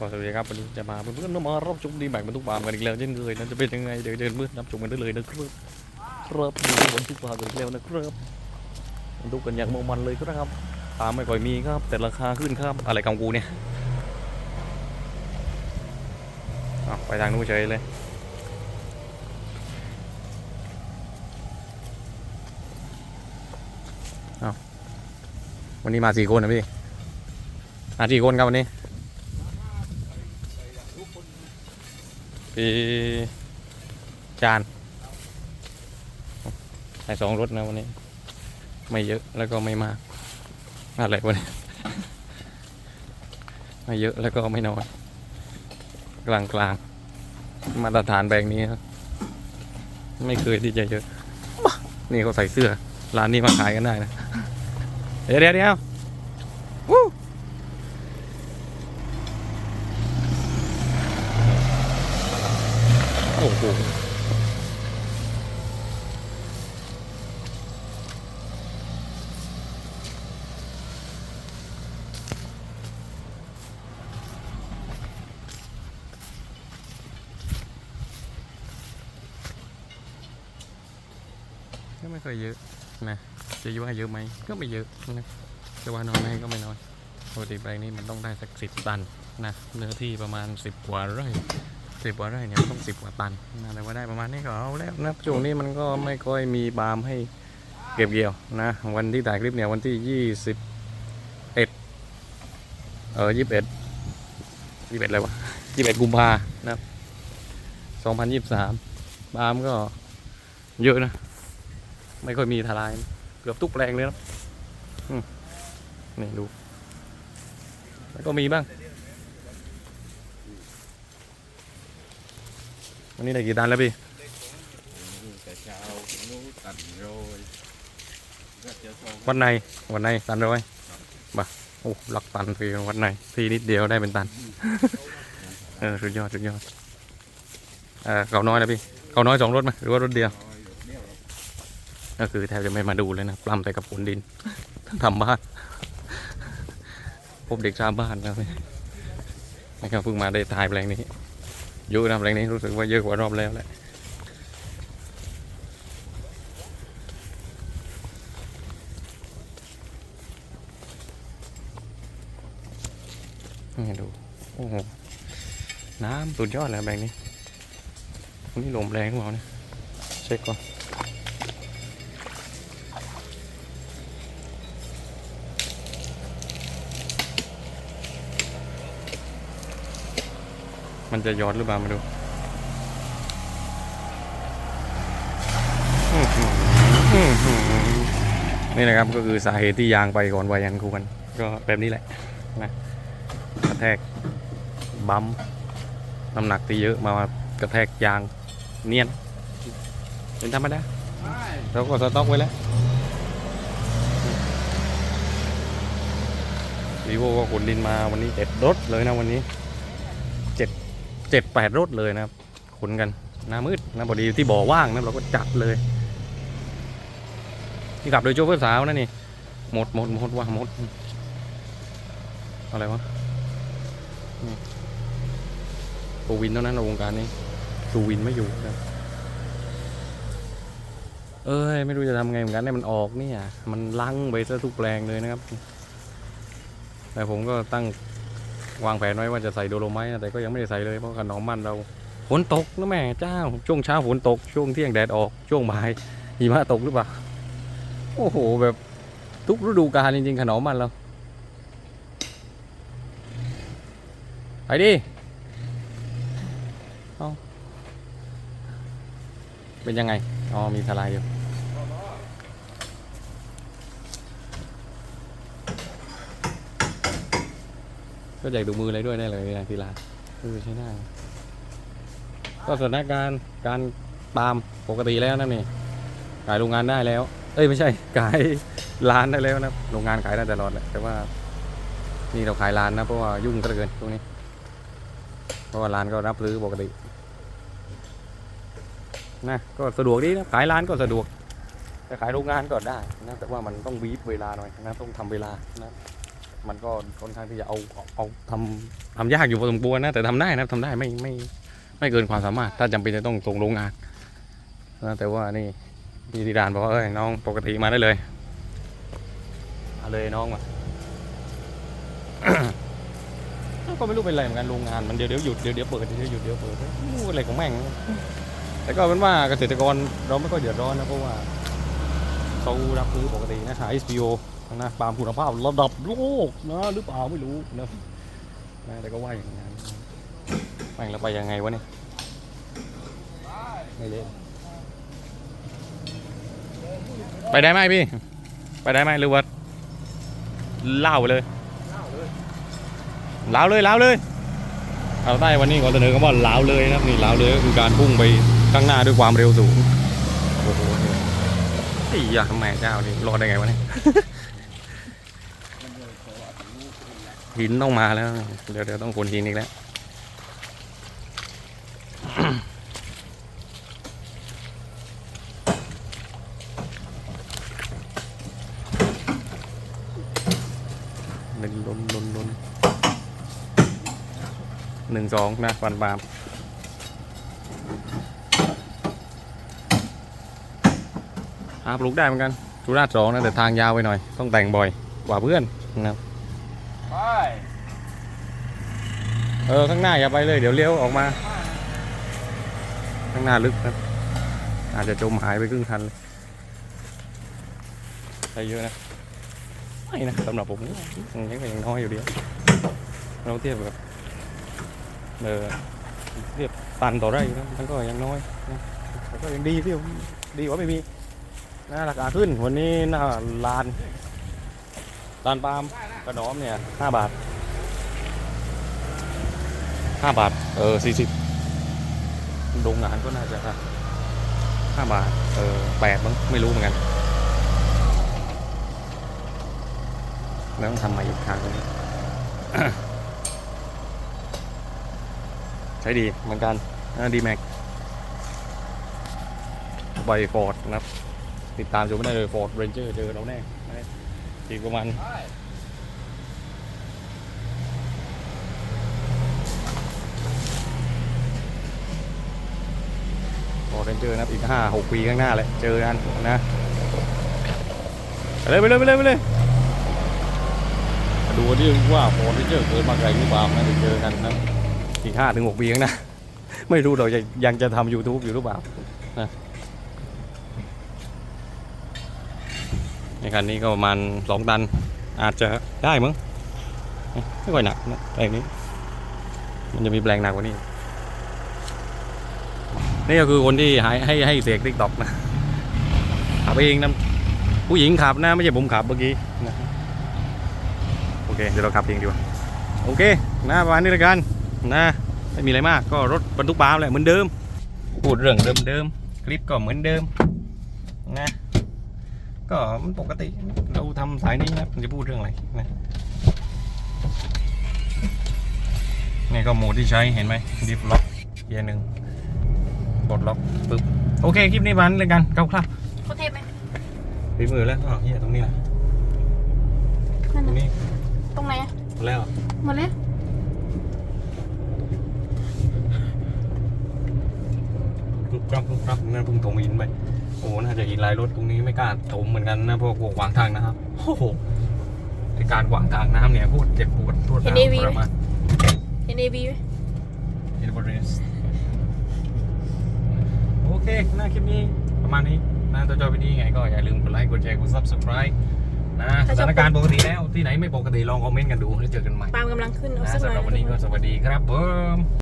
ก็สวัสดีครับวันนี้จะมาเพื่อนๆมารับชมดีแบ่งบรรทุกปามกันอีกแล้วเช่นเคยนะจะเป็นยังไงเดี๋ยวเดินมืดรับชมกันได้เลยนะครับครับดูบรรทุกปามกันอีกแล้วนะครับบรรทุกกันอย่างมมันเลยครับปามไม่ค่อยมีครับ แต่ราคาขึ้นครับอะไรกับกูเนี่ยอ้าไปทางนู้นเฉยเลยอ้าวันนี้มาสี่คนนะพี่มาสี่คนครับวันนี้ พี่จานใส่สองรถนะวันนี้ ไม่เยอะแล้วก็ไม่มากอะไรวะเนี่ยไม่เยอะแล้วก็ไม่น้อยกลางกลางๆมาตรฐานแบงค์นี้ไม่เคยที่จะเยอะ นี่เขาใส่เสื้อ ร้านนี้มาขายกันได้นะ เดี๋ยวเดี๋ยว ไม่เคยเยอะนะจะว่าเยอะไหมก็ไม่เยอะนะจะว่าน้อยไหมก็ไม่น้อยปกติแปลงนี้มันต้องได้สักสิบตันนะเนื้อที่ประมาณสิบกว่าไร่สิบกว่าไร่เนี่ยต้องสิบกว่าตันนะแต่ว่าได้ประมาณนี้ก็เอาแล้วนะช่วงนี้มันก็ไม่ค่อยมีบามให้เก็บเกี่ยวนะ วันที่ถ่ายคลิปเนี่ยวันที่ยี่สิบเอ็ดเออยี่สิบเอ็ดยี่สิบเอ็ดอะไรวะยี่สิบเอ็ดกุมภานะครับสองพันยี่สิบสามบามก็เยอะนะ ไม่ค่อยมีทลาย เกือบทุกแปลงเลยนะนี่ดู แล้วก็มีบ้าง วันนี้ได้กี่ตันแล้วพี่วัดโรยก็เจอทองวันในวันในตันร้อยบ่าโอ้หลักตันทีวันในทีนิดเดียวได้เป็นตัน เออสุดยอดสุดยอดเออเขาน้อยนะพี่เขาน้อยสองรถไหมหรือว่ารถเดียว ก็คือแทบจะไม่มาดูเลยนะปล้ำแต่กับผลดินทำบ้านพบเด็กชาวบ้านนะพี่นะครับเพิ่งมาได้ถ่ายแปลงนี้เยอะนะแปลงนี้รู้สึกว่าเยอะกว่ารอบแล้วแหละนี่ดูโอ้โหน้ำสุดยอดเลยแปลงนี้วันนี้ลมแรงหรือเปล่าเนี่ยเช็คก่อน มันจะย้อนหรือเปล่ามาดูนี่นะครับก็คือสาเหตุที่ยางไปก่อนวายันคู่กันก็แบบนี้แหละนะกระแทกบัมน้ำหนักที่เยอะมากระแทกยางเนียน เป็นธรรมดาไม่เราก็สต็อกไว้แล้ววีโวก็ขนดินมาวันนี้เจ็ดรถเลยนะวันนี้ เจ็ดแปดรถเลยนะครับขนกันหน้ามืดนะพอดีที่บ่อว่างนะเราก็จัดเลยนี่กลับโดยโชเฟอร์สาวนะนี่หมดหมดหมดว่าหมดอะไรวะตัววินเท่านั้นในวงการนี้ตัววินไม่อยู่นะเอ้ยไม่รู้จะทำไงเหมือนกันให้มันออกเนี่ยมันลังไปซะทุกแปลงเลยนะครับ แต่ผมก็ตั้ง วางแผนไว้ว่าจะใส่โดโลไมต์นะแต่ก็ยังไม่ได้ใส่เลยเพราะขนมมันเราฝนตกนะแม่เจ้า ช่วงเช้าฝนตก ช่วงเที่ยงแดดออกช่วงบ่ายหิมะตกหรือเปล่าโอ้โหแบบทุกฤดูกาลจริงๆขนมมันเราไปดิเอเป็นยังไง อ๋อ มีทลายอยู่ ก็อยากดูมืออะไรด้วยได้เลยนะทีลาเออใช่ได้ก็สถานการณ์การตามปกติแล้วนะนี่ขายโรงงานได้แล้ว เอ้ยไม่ใช่ขายร้านได้แล้วนะโรงงานขายได้ตลอดแหละแต่ว่า นี่เราขายร้านนะเพราะว่ายุ่งเหลือเกินตรงนี้ เพราะว่าร้านก็รับซื้อปกตินะก็สะดวกดีนะขายร้านก็สะดวกแต่ขายโรงงานก็ได้นะแต่ว่ามันต้องวีบเวลาหน่อยนะต้องทำเวลานะ มันก็ค่อนข้างที่จะเอาเอาเอาทำทำยากอยู่พอสมควรนะ แต่ทำได้นะทำได้ไม่ไม่ไม่เกินความสามารถ ถ้าจำเป็นจะต้องส่งโรงงานนะแต่ว่านี่พี่ธีดานบอกว่าเอ้ยน้องปกติมาได้เลยมาเลยน้องมาก็ไม่รู้เป็นอะไรเหมือนกันโรงงานมันเดี๋ยวเดี๋ยวหยุดเดี๋ยวเดี๋ยวเปิดเดี๋ยวหยุดเดี๋ยวเปิดไม่รู้อะไรของแม่งแต่ก็เป็นว่าเกษตรกรเราไม่ค่อยเดือดร้อนนะเพราะว่าเขารับซื้อปกตินะหา SPO นะปาล์มคุณภาพระดับโลกนะหรือเปล่าไม่รู้นะนะแต่ก็ว่าอย่างนั้นแม่งแล้วไปยังไงวะเนี่ยไม่เล่นไปได้ไหมพี่ ไปได้ไหมหรือว่าเล่าเลยเล่าเลยเล่าเลยเอาใต้วันนี้ขอเสนอคำว่าเล่าเลยนะครับนี่เล่าเลยก็คือการพุ่งไปข้างหน้าด้วยความเร็วสูงโอ้โหเนี่ยไอ้ยาแม่เจ้านี่รอดได้ไงวะเนี่ย หินต้องมาแล้ว เดี๋ยวเดี๋ยวต้องคนหินอีกแล้ว หนึ่งล้นล้นล้นหนึ่งสองนะฟันปาล์มอาปลูกได้เหมือนกันสุราษฎร์สองนะแต่ทางยาวไปหน่อย ต้องแต่งบ่อยกว่าเพื่อนนะครับ ไปเออข้างหน้าอย่าไปเลยเดี๋ยวเลี้ยวออกมา ข้างหน้าลึกนะอาจจะจมหายไปครึ่งคันเลยไปเยอะนะไม่นะสำหรับผมยังยังยังน้อยอยู่ดีเราเทียบกับเออเทียบตันต่อไร่นะมันก็ยังน้อยแต่ก็ยังดีที่ดีกว่าไม่มีนะราคาขึ้นวันนี้หน้าลาน ลานปาล์มกระหนอมเนี่ยห้าบาทห้าบาท เออสี่สิบโรงงานก็น่าจะห้าบาท เออแปดมั้งไม่รู้เหมือนกัน แล้วต้องทำใหม่อีกครั้งนึงใช้ดีเหมือนกันดีแม็กใบฟอร์ดนะครับ ติดตามชมไม่ได้เลยฟอร์ดเรนเจอร์เจอเราแน่ อีกประมาณไปฟอร์ดเรนเจอร์นะครับอีกห้าหกปีข้างหน้าเลยเจอกันนะไปเลยไปเลยไปเลยไปเลยดูที่ว่าฟอร์ดเรนเจอร์เกิดมาไกลหรือเปล่านะเดี๋ยวเจอกันนะอีกห้าถึงหกปีข้างหน้าไม่รู้เราจะยังจะทำ YouTube อยู่หรือเปล่านะ ในคันนี้ก็ประมาณสองตัน อาจจะได้มั้งไม่ค่อยหนักนะแปลงนี้ มันจะมีแปลงหนักกว่านี้ นี่ก็คือคนที่ให้ให้ให้เสียงทิกตอกนะขับเองนะผู้หญิงขับนะไม่ใช่ผมขับเมื่อกี้นะโอเคเดี๋ยวเราขับเองดีกว่าโอเคนะประมาณนี้ละกันนะไม่มีอะไรมากก็รถบรรทุกปาล์มแหละเหมือนเดิม พูดเรื่องเดิมเดิมคลิปก็เหมือนเดิมนะ ก็มันปกติเราทำสายนี้นะมันจะพูดเรื่องอะไรนะนี่ก็โหมดที่ใช้เห็นไหมดิฟล็อกเกียร์หนึ่งกดล็อกปึ๊บโอเคคลิปนี้มันเลยกันคร่าวเขาเทปไหมๆฝีมือแล้วอ๋อเฮียตรงนี้นะนั่นตรงน่ะนี้ ตรงไหนอะหมดแล้วหมดแล้ว กรุบกรับกรุบกรับนั่นเพิ่งถมหินไปโอ้โหน่าจะหินลายรถตรงนี้ไม่กล้าถมเหมือนกันนะเพราะกลัวขวางทางนะครับโอ้โหในการขวางทางน้ำเนี่ยพูดเจ็บปวดรวดร้าวทรมานเห็นเอวีไหมเอเวอเรสต์โอเคนะคลิปนี้ประมาณนี้นะถ้าชอบวิดีโอยังไงก็อย่าลืมกดไลค์กดแชร์กด subscribe นะสถานการณ์ปกติแล้วที่ไหนไม่ปกติลองคอมเมนต์กันดูแล้วเจอกันใหม่ปาล์มกำลังขึ้นเอานะสักหสำหน่รับอยวันนี้ก็สวัสดีครับผม